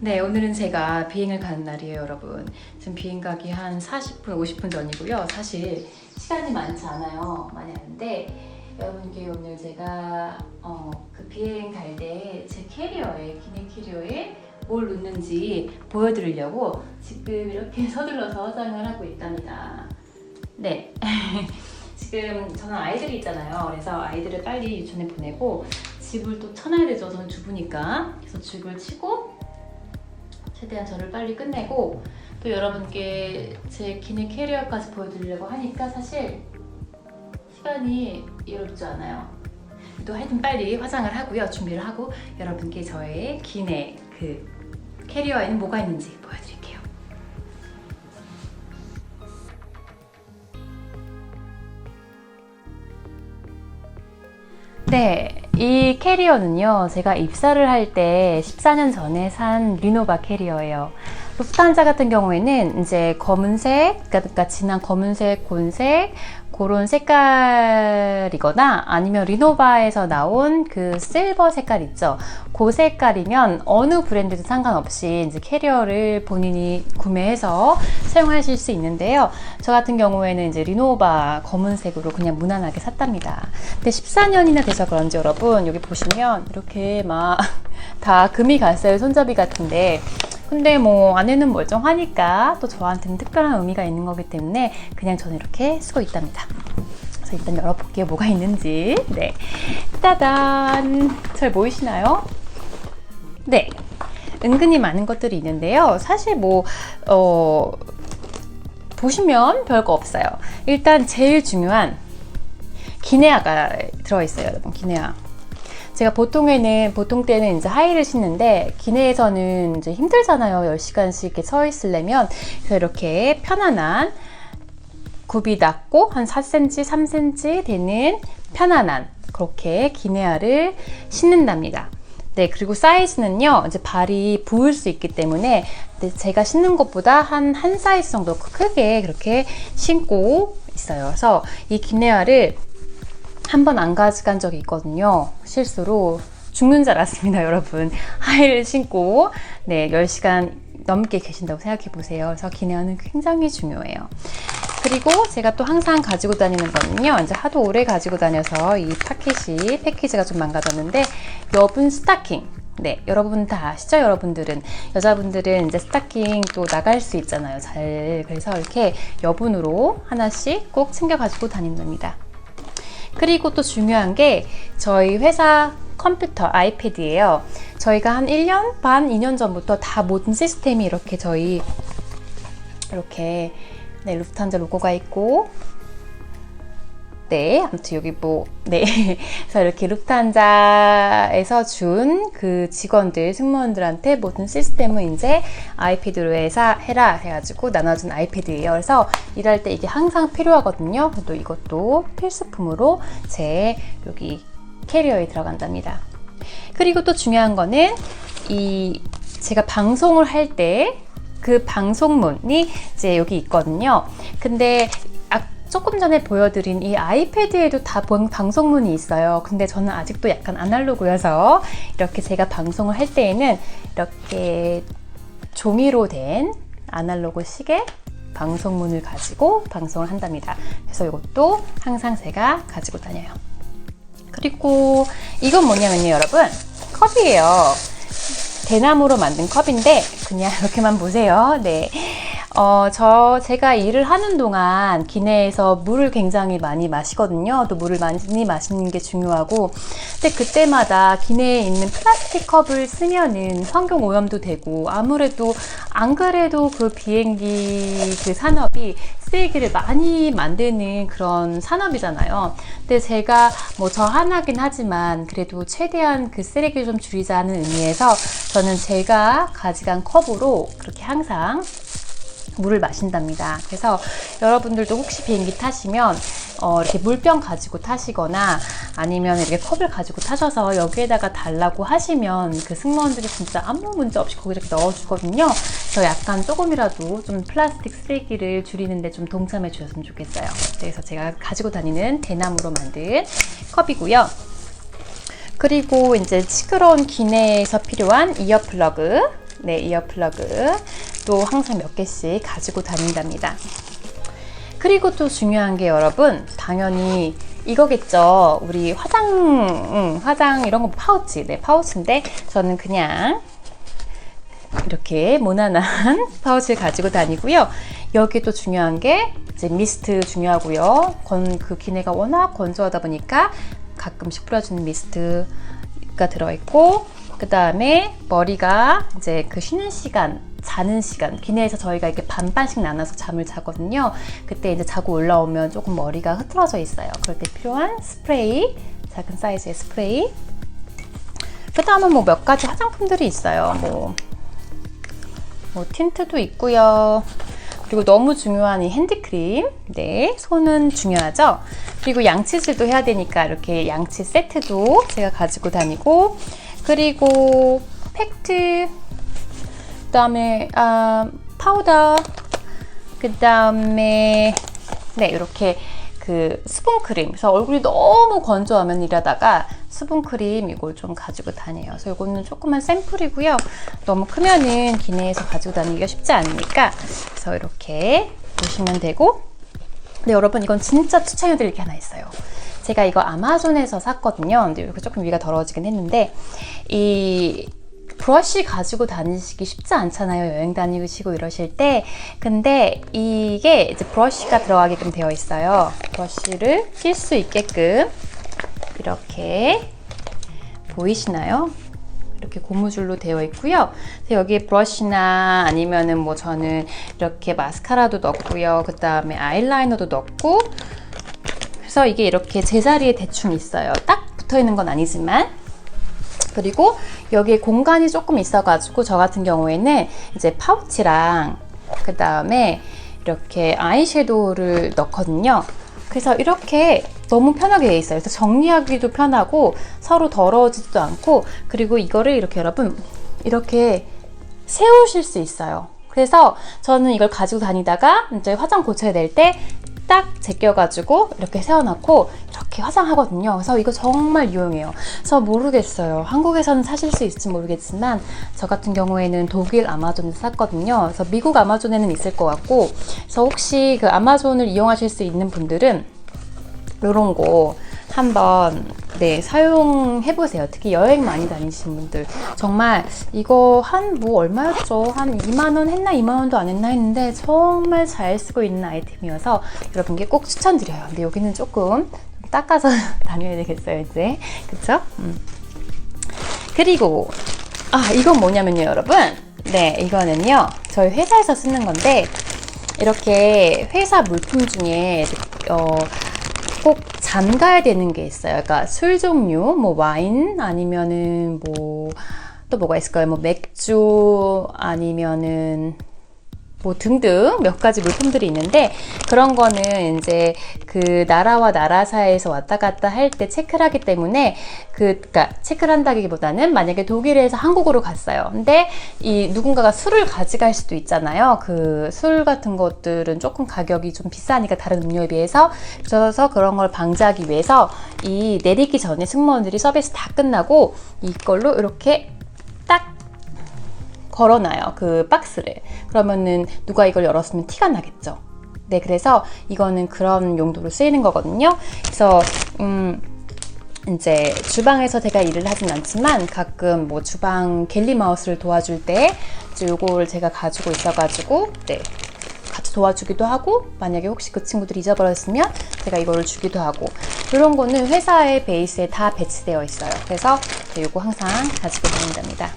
네, 오늘은 제가 비행을 가는 날이에요, 여러분. 지금 비행 가기 한 40분, 50분 전이고요. 사실 시간이 많지 않아요. 많이 않은데 여러분께 오늘 제가 어, 그 비행 갈 때 제 캐리어에, 기내 캐리어에 뭘 넣는지 보여드리려고 지금 이렇게 서둘러서 화장을 하고 있답니다. 네. 지금 저는 아이들이 있잖아요. 그래서 아이들을 빨리 유치원에 보내고 집을 또 쳐놔야 되죠. 저는 주부니까. 그래서 집을 치고 최대한 저를 빨리 끝내고 또 여러분께 제 기내 캐리어까지 보여드리려고 하니까 사실 시간이 여롭지 않아요. 또 하여튼 빨리 화장을 하고요. 준비를 하고 여러분께 저의 기내 그 캐리어에는 뭐가 있는지 보여드릴게요. 네, 이 캐리어는요, 제가 입사를 할 때 14년 전에 산 리노바 캐리어예요. 루프탄자 같은 경우에는 이제 검은색, 그러니까 진한 검은색, 곤색, 그런 색깔이거나 아니면 리노바에서 나온 그 실버 색깔 있죠. 그 색깔이면 어느 브랜드도 상관없이 이제 캐리어를 본인이 구매해서 사용하실 수 있는데요. 저 같은 경우에는 이제 리노바 검은색으로 그냥 무난하게 샀답니다. 근데 14년이나 돼서 그런지 여러분 여기 보시면 이렇게 막 다 금이 갔어요. 손잡이 같은데 근데 뭐 안에는 멀쩡하니까 또 저한테는 특별한 의미가 있는 거기 때문에 그냥 저는 이렇게 쓰고 있답니다. 그래서 일단 열어볼게요. 뭐가 있는지. 네. 따단! 잘 보이시나요? 네. 은근히 많은 것들이 있는데요. 사실 뭐, 어, 보시면 별거 없어요. 일단 제일 중요한 기내아가 들어있어요. 여러분, 기내아. 제가 보통에는 보통 때는 이제 하이를 신는데 기내에서는 이제 힘들잖아요. 10시간씩 이렇게 서 있으려면 이렇게 편안한 굽이 낮고 한 4cm, 3cm 되는 편안한 그렇게 기내화를 신는답니다. 네, 그리고 사이즈는요, 이제 발이 부을 수 있기 때문에 네, 제가 신는 것보다 한, 한 사이즈 정도 크게 그렇게 신고 있어요. 그래서 이 기내화를 한 번 안 가져간 적이 있거든요. 실수로 죽는 줄 알았습니다, 여러분. 하이를 신고, 네, 10시간 넘게 계신다고 생각해 보세요. 그래서 기내화는 굉장히 중요해요. 그리고 제가 또 항상 가지고 다니는 거는요. 이제 하도 오래 가지고 다녀서 이 파켓이 패키지가 좀 망가졌는데 여분 스타킹. 네, 여러분 다 아시죠? 여러분들은 여자분들은 이제 스타킹 또 나갈 수 있잖아요. 잘 그래서 이렇게 여분으로 하나씩 꼭 챙겨 가지고 다닙니다. 그리고 또 중요한 게 저희 회사 컴퓨터 아이패드예요. 저희가 한 1년 반, 2년 전부터 다 모든 시스템이 이렇게 저희 이렇게 네, 루프탄자 로고가 있고 네, 아무튼 여기 뭐, 네. 그래서 이렇게 루프탄자에서 준 그 직원들, 승무원들한테 모든 시스템은 이제 아이패드로 해서 해라 해가지고 나눠준 아이패드예요. 그래서 일할 때 이게 항상 필요하거든요. 또 이것도 필수품으로 제 여기 캐리어에 들어간답니다. 그리고 또 중요한 거는 이 제가 방송을 할 때 그 방송문이 이제 여기 있거든요. 근데 아, 조금 전에 보여드린 이 아이패드에도 다 방- 방송문이 있어요. 근데 저는 아직도 약간 아날로그여서 이렇게 제가 방송을 할 때에는 이렇게 종이로 된 아날로그 시계 방송문을 가지고 방송을 한답니다. 그래서 이것도 항상 제가 가지고 다녀요. 그리고 이건 뭐냐면요, 여러분. 컵이에요. 대나무로 만든 컵인데 그냥 이렇게만 보세요. 네. 어, 저 제가 일을 하는 동안 기내에서 물을 굉장히 많이 마시거든요. 또 물을 많이 마시는 게 중요하고. 근데 그때마다 기내에 있는 플라스틱 컵을 쓰면은 환경 오염도 되고 아무래도 안 그래도 그 비행기 그 산업이 쓰레기를 많이 만드는 그런 산업이잖아요. 근데 제가 뭐 저 하나긴 하지만 그래도 최대한 그 쓰레기를 좀 줄이자는 의미에서 저는 제가 가져간 컵으로 그렇게 항상 물을 마신답니다. 그래서 여러분들도 혹시 비행기 타시면 어, 이렇게 물병 가지고 타시거나 아니면 이렇게 컵을 가지고 타셔서 여기에다가 달라고 하시면 그 승무원들이 진짜 아무 문제 없이 거기 이렇게 넣어주거든요. 그래서 약간 조금이라도 좀 플라스틱 쓰레기를 줄이는데 좀 동참해 주셨으면 좋겠어요. 그래서 제가 가지고 다니는 대나무로 만든 컵이고요. 그리고 이제 시끄러운 기내에서 필요한 이어 플러그 네, 이어플러그 또 항상 몇 개씩 가지고 다닌답니다. 그리고 또 중요한 게 여러분, 당연히 이거겠죠. 우리 화장, 음, 화장 이런 거 파우치, 네, 파우치인데 저는 그냥 이렇게 모나난 파우치를 가지고 다니고요. 여기 또 중요한 게 이제 미스트 중요하고요. 건, 그 기내가 워낙 건조하다 보니까 가끔씩 뿌려주는 미스트가 들어있고 그 다음에 머리가 이제 그 쉬는 시간 자는 시간 기내에서 저희가 이렇게 반반씩 나눠서 잠을 자거든요. 그때 이제 자고 올라오면 조금 머리가 흐트러져 있어요. 그럴 때 필요한 스프레이 작은 사이즈의 스프레이 그 다음은 뭐 몇 가지 화장품들이 있어요. 뭐 뭐 틴트도 있고요. 그리고 너무 중요한 이 핸드크림. 네, 손은 중요하죠. 그리고 양치질도 해야 되니까 이렇게 양치 세트도 제가 가지고 다니고 그리고 팩트 그 다음에 아, 파우더 그 다음에 네, 이렇게 그 수분크림. 그래서 얼굴이 너무 건조하면 이러다가 수분크림 이걸 좀 가지고 다녀요. 그래서 이거는 조그만 샘플이고요. 너무 크면은 기내에서 가지고 다니기가 쉽지 않으니까 그래서 이렇게 보시면 되고 근데 여러분 이건 진짜 추천해 드릴 게 하나 있어요. 제가 이거 아마존에서 샀거든요. 근데 이렇게 조금 위가 더러워지긴 했는데 이 브러쉬 가지고 다니시기 쉽지 않잖아요. 여행 다니시고 이러실 때. 근데 이게 이제 브러쉬가 들어가게끔 되어 있어요. 브러쉬를 낄 수 있게끔 이렇게 보이시나요? 이렇게 고무줄로 되어 있고요. 여기에 브러쉬나 아니면은 뭐 저는 이렇게 마스카라도 넣고요. 그 다음에 아이라이너도 넣고 그래서 이게 이렇게 제자리에 대충 있어요. 딱 붙어 있는 건 아니지만 그리고 여기에 공간이 조금 있어가지고 저 같은 경우에는 이제 파우치랑 그 다음에 이렇게 아이섀도우를 넣거든요. 그래서 이렇게 너무 편하게 돼 있어요. 그래서 정리하기도 편하고 서로 더러워지지도 않고 그리고 이거를 이렇게 여러분 이렇게 세우실 수 있어요. 그래서 저는 이걸 가지고 다니다가 이제 화장 고쳐야 될 때 딱 제껴가지고 이렇게 세워놓고 이렇게 화장하거든요. 그래서 이거 정말 유용해요. 그래서 모르겠어요. 한국에서는 사실 수 있을지 모르겠지만 저 같은 경우에는 독일 아마존에서 샀거든요. 그래서 미국 아마존에는 있을 것 같고 그래서 혹시 그 아마존을 이용하실 수 있는 분들은 이런 거 한번 네 사용해 보세요. 특히 여행 많이 다니시는 분들 정말 이거 한 뭐 얼마였죠? 한 2만 원 했나 2만 원도 안 했나 했는데 정말 잘 쓰고 있는 아이템이어서 여러분께 꼭 추천드려요. 근데 여기는 조금 닦아서 다녀야 되겠어요 이제 그쵸? 음. 그리고 아 이건 뭐냐면요 여러분 네 이거는요 저희 회사에서 쓰는 건데 이렇게 회사 물품 중에 어, 꼭 잠가야 되는 게 있어요. 그러니까 술 종류, 뭐 와인 아니면은 뭐 또 뭐가 있을까요? 뭐 맥주 아니면은 뭐 등등 몇 가지 물품들이 있는데 그런 거는 이제 그 나라와 나라 사이에서 왔다 갔다 할 때 체크를 하기 때문에 그 그러니까 체크를 한다기보다는 만약에 독일에서 한국으로 갔어요. 근데 이 누군가가 술을 가져갈 수도 있잖아요. 그 술 같은 것들은 조금 가격이 좀 비싸니까 다른 음료에 비해서 그래서 그런 걸 방지하기 위해서 이 내리기 전에 승무원들이 서비스 다 끝나고 이걸로 이렇게 딱 걸어놔요. 그 박스를. 그러면은 누가 이걸 열었으면 티가 나겠죠. 네, 그래서 이거는 그런 용도로 쓰이는 거거든요. 그래서, 음, 이제 주방에서 제가 일을 하진 않지만 가끔 뭐 주방 갤리 마우스를 도와줄 때 이제 요걸 제가 가지고 있어가지고, 네. 같이 도와주기도 하고 만약에 혹시 그 친구들이 잊어버렸으면 제가 이거를 주기도 하고 이런 거는 회사의 베이스에 다 배치되어 있어요. 그래서 이거 항상 가지고 다닌답니다.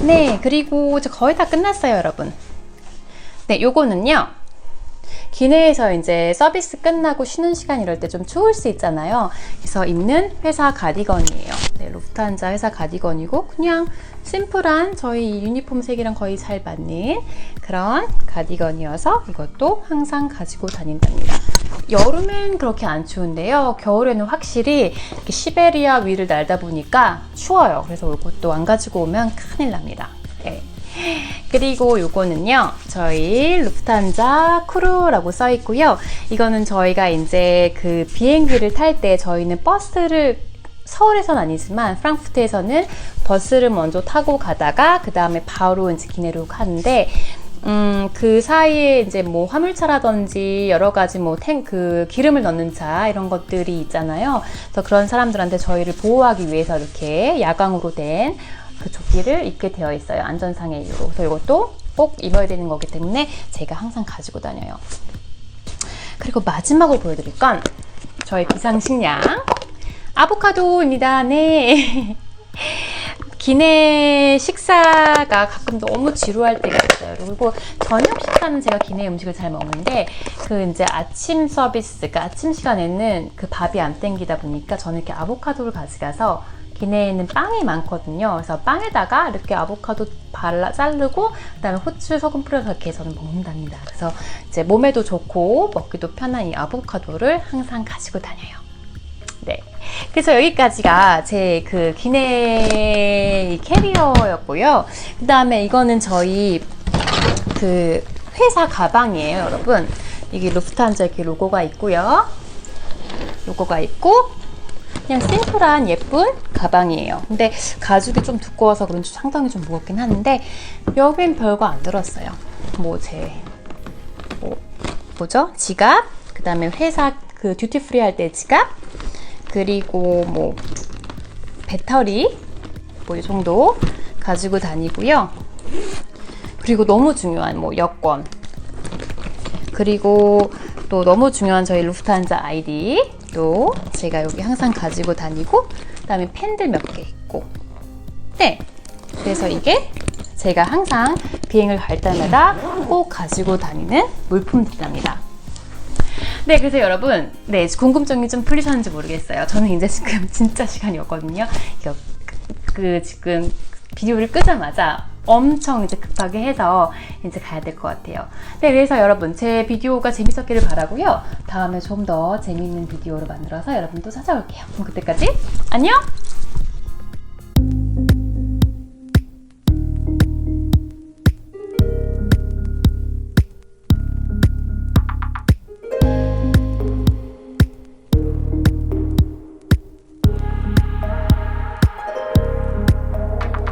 네, 그리고 거의 다 끝났어요, 여러분. 네, 요거는요. 기내에서 이제 서비스 끝나고 쉬는 시간 이럴 때 좀 추울 수 있잖아요. 그래서 입는 회사 가디건이에요. 네, 루프트한자 회사 가디건이고 그냥 심플한 저희 유니폼 색이랑 거의 잘 맞는 그런 가디건이어서 이것도 항상 가지고 다닌답니다. 여름엔 그렇게 안 추운데요. 겨울에는 확실히 시베리아 위를 날다 보니까 추워요. 그래서 이것도 안 가지고 오면 큰일 납니다. 네. 그리고 요거는요, 저희 루프탄자 크루라고 써 있고요. 이거는 저희가 이제 그 비행기를 탈 때 저희는 버스를 서울에서는 아니지만 프랑크푸르트에서는 버스를 먼저 타고 가다가 그 다음에 바로 이제 기내로 가는데 음, 그 사이에 이제 뭐 화물차라든지 여러 가지 뭐 탱, 그 기름을 넣는 차 이런 것들이 있잖아요. 그래서 그런 사람들한테 저희를 보호하기 위해서 이렇게 야광으로 된 그 조끼를 입게 되어 있어요. 안전상의 이유로. 그래서 이것도 꼭 입어야 되는 거기 때문에 제가 항상 가지고 다녀요. 그리고 마지막으로 보여드릴 건 저의 비상식량 아보카도입니다. 네. 기내 식사가 가끔 너무 지루할 때가 있어요. 그리고 저녁 식사는 제가 기내 음식을 잘 먹는데 그 이제 아침 서비스, 그러니까 아침 시간에는 그 밥이 안 땡기다 보니까 저는 이렇게 아보카도를 가져가서 기내에는 빵이 많거든요. 그래서 빵에다가 이렇게 아보카도 발라 자르고 그다음에 후추 소금 뿌려서 이렇게 저는 먹는답니다. 그래서 이제 몸에도 좋고 먹기도 편한 이 아보카도를 항상 가지고 다녀요. 네. 그래서 여기까지가 제 그 기내 이 캐리어였고요. 그 다음에 이거는 저희 그 회사 가방이에요, 여러분. 이게 루프트한자 이렇게 로고가 있고요. 로고가 있고 그냥 심플한 예쁜 가방이에요. 근데 가죽이 좀 두꺼워서 그런지 상당히 좀 무겁긴 하는데 여긴 별거 안 들었어요. 뭐제 뭐, 뭐죠? 지갑, 그 다음에 회사 그 듀티 프리 할 때 지갑, 그리고 뭐 배터리 뭐 이 정도 가지고 다니고요. 그리고 너무 중요한 뭐 여권 그리고 또 너무 중요한 저희 루프트한자 아이디 또 제가 여기 항상 가지고 다니고 그다음에 펜들 몇 개 있고 네 그래서 이게 제가 항상 비행을 갈 때마다 꼭 가지고 다니는 물품들입니다. 네, 그래서 여러분, 네, 궁금증이 좀 풀리셨는지 모르겠어요. 저는 이제 지금 진짜 시간이 없거든요. 이거 그, 그 지금 비디오를 끄자마자 엄청 이제 급하게 해서 이제 가야 될 것 같아요. 네, 그래서 여러분, 제 비디오가 재밌었기를 바라고요. 다음에 좀 더 재밌는 비디오로 만들어서 여러분 또 찾아올게요. 그럼 그때까지 안녕!